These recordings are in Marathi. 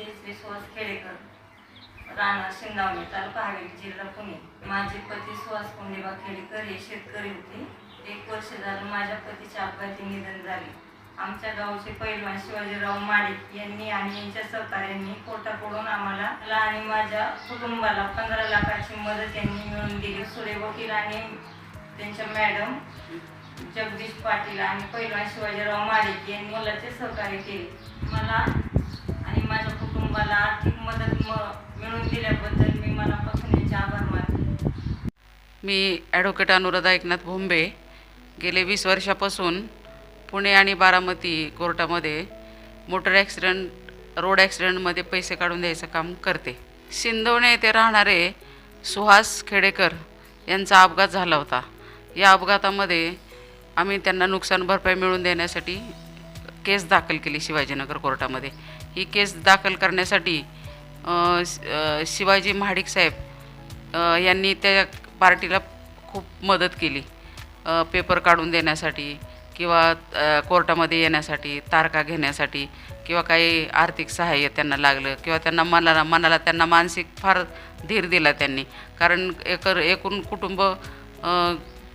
जयश्री सुहास खेडेकर राणा शिंदावणे तालुका हवेली जिल्हा पुणे. माझे पती सुहास कोंडेबा खेडेकर हे शेतकरी होते. एक वर्ष झालं माझ्या पतीच्या अपघाती निधन झाले. आमच्या गावचे पैलवान शिवाजीराव माडिक यांनी आणि यांच्या सहकार्यांनी कोर्टाकडून आम्हाला मला आणि माझ्या कुटुंबाला पंधरा लाखाची मदत यांनी मिळवून दिली. सुरे वकील आणि त्यांच्या मॅडम जगदीश पाटील आणि पैलवान शिवाजीराव माडिक यांनी मुलाचे सहकार्य केले. मला कुटुंबाला आर्थिक मदत मिळवून दिल्याबद्दल मी मनापासून याचे आभार मानते. मी ॲडव्होकेट अनुराधा एकनाथ भोंबे गेले वीस वर्षापासून पुणे आणि बारामती कोर्टामध्ये मोटर ॲक्सिडेंट रोड ॲक्सिडेंटमध्ये पैसे काढून द्यायचं काम करते. सिंदवणे येथे राहणारे सुहास खेडेकर यांचा अपघात झाला होता. या अपघातामध्ये आम्ही त्यांना नुकसान भरपाई मिळवून देण्यासाठी केस दाखल केली शिवाजीनगर कोर्टामध्ये. ही केस दाखल करण्यासाठी शिवाजी महाडिक साहेब यांनी त्या पार्टीला खूप मदत केली. पेपर काढून देण्यासाठी किंवा कोर्टामध्ये येण्यासाठी तारखा घेण्यासाठी किंवा काही आर्थिक सहाय्य त्यांना लागलं किंवा त्यांना मनाला मनाला त्यांना मानसिक फार धीर दिला त्यांनी. कारण एकर एकूण कुटुंब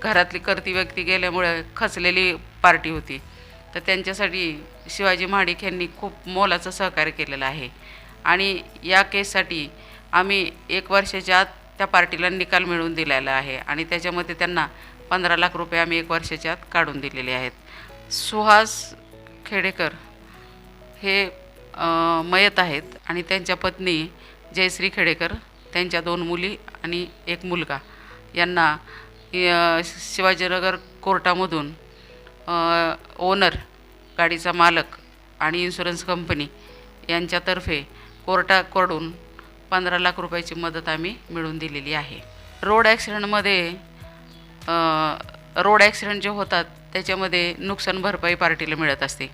घरातली करती व्यक्ती गेल्यामुळे खचलेली पार्टी होती. तर त्यांच्यासाठी शिवाजी महाडिक यांनी खूप मोलाचं सहकार्य केलेलं आहे. आणि या केससाठी आम्ही एक वर्षाच्या आत त्या पार्टीला निकाल मिळवून दिलेला आहे आणि त्याच्यामध्ये त्यांना पंधरा लाख रुपये आम्ही एक वर्षाच्या आत काढून दिलेले आहेत. सुहास खेडेकर हे मयत आहेत आणि त्यांच्या पत्नी जयश्री खेडेकर त्यांच्या दोन मुली आणि एक मुलगा. यांना शिवाजीनगर कोर्टामधून ओनर गाडीचा मालक आणि इन्शुरन्स कंपनी यांच्यातर्फे कोर्टाकडून पंधरा लाख रुपयाची मदत आम्ही मिळवून दिलेली आहे. रोड ॲक्सिडेंटमध्ये रोड ॲक्सिडेंट जे होतात त्याच्यामध्ये नुकसान भरपाई पार्टीला मिळत असते.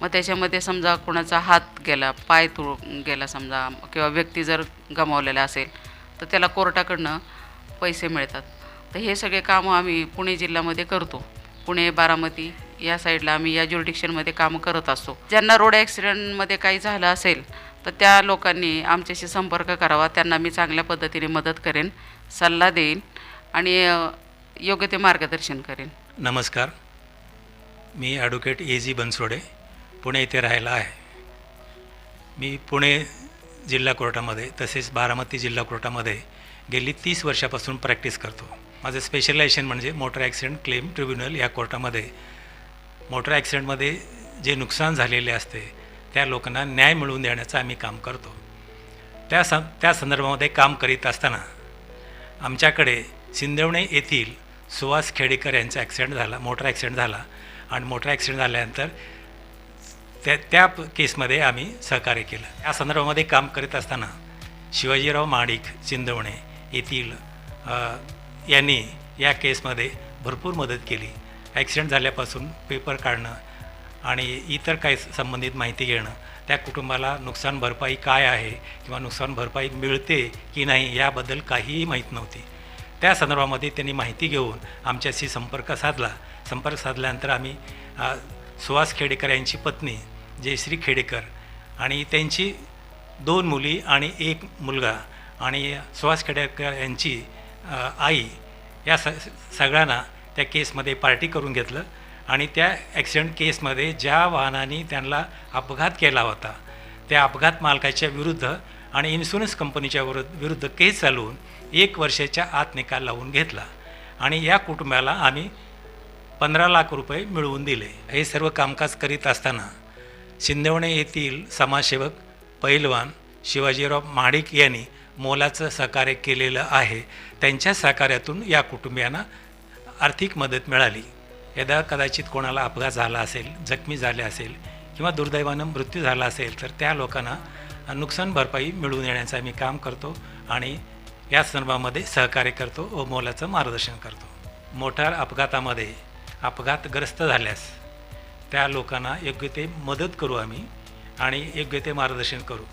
मग त्याच्यामध्ये समजा कोणाचा हात गेला पाय तुळ गेला समजा किंवा व्यक्ती जर गमावलेला असेल तर त्याला कोर्टाकडनं पैसे मिळतात. तर हे सगळे कामं आम्ही पुणे जिल्ह्यामध्ये करतो. पुणे बारामती या साईडला आम्ही या ज्युरिडिक्शनमध्ये कामं करत असतो. ज्यांना रोड ॲक्सिडेंटमध्ये काही झालं असेल तर त्या लोकांनी आमच्याशी संपर्क करावा. त्यांना मी चांगल्या पद्धतीने मदत करेन सल्ला देईन आणि योग्य ते मार्गदर्शन करेन. नमस्कार. मी advocate A G Bansode Pune येथे राहायला आहे. मी पुणे जिल्हा कोर्टामध्ये तसेच बारामती जिल्हा कोर्टामध्ये गेली तीस वर्षापासून प्रॅक्टिस करतो. माझं स्पेशलायझेशन म्हणजे मोटर ॲक्सिडेंट क्लेम ट्रिब्युनल या कोर्टामध्ये. मोटर ॲक्सिडेंटमध्ये जे नुकसान झालेले असते त्या लोकांना न्याय मिळवून देण्याचं आम्ही काम करतो. त्या सं त्या संदर्भामध्ये काम करीत असताना आमच्याकडे सिंदवणे येथील सुहास खेडेकर यांचा ॲक्सिडेंट झाला मोटर ॲक्सिडेंट झाला. आणि मोटर ॲक्सिडेंट झाल्यानंतर त्या त्या केसमध्ये आम्ही सहकार्य केलं. या संदर्भामध्ये काम करीत असताना शिवाजीराव माडिक सिंदवणे येथील यांनी या केसमध्ये भरपूर मदत केली. ॲक्सिडेंट झाल्यापासून पेपर काढणं आणि इतर काही संबंधित माहिती घेणं त्या कुटुंबाला नुकसान भरपाई काय आहे किंवा नुकसान भरपाई मिळते की नाही याबद्दल काहीही माहीत नव्हती. त्या संदर्भामध्ये त्यांनी माहिती घेऊन आमच्याशी संपर्क साधला. संपर्क साधल्यानंतर आम्ही सुहास खेडेकर यांची पत्नी जयश्री खेडेकर आणि त्यांची दोन मुली आणि एक मुलगा आणि सुहास खेडेकर यांची आई या स सगळ्यांना त्या केसमध्ये पार्टी करून घेतलं आणि त्या ॲक्सिडेंट केसमध्ये ज्या वाहनाने त्यांना अपघात केला होता त्या अपघात मालकाच्या विरुद्ध आणि इन्शुरन्स कंपनीच्या विरुद्ध विरुद्ध केस चालवून एक वर्षाच्या आत निकाल लावून घेतला आणि या कुटुंबाला आम्ही पंधरा लाख रुपये मिळवून दिले. हे सर्व कामकाज करीत असताना शिंदवणे येथील समाजसेवक पैलवान शिवाजीराव महाडिक यांनी मोलाचं सहकार्य केलेलं आहे. त्यांच्या सहकार्यातून या कुटुंबियांना आर्थिक मदत मिळाली. यदा कदाचित कोणाला अपघात झाला असेल जखमी झाले असेल किंवा दुर्दैवानं मृत्यू झाला असेल तर त्या लोकांना नुकसान भरपाई मिळवून येण्याचं आम्ही काम करतो आणि या संदर्भामध्ये सहकार्य करतो व मोलाचं मार्गदर्शन करतो. मोटार अपघातामध्ये अपघातग्रस्त झाल्यास त्या लोकांना योग्य ते मदत करू आम्ही आणि योग्य ते मार्गदर्शन करू.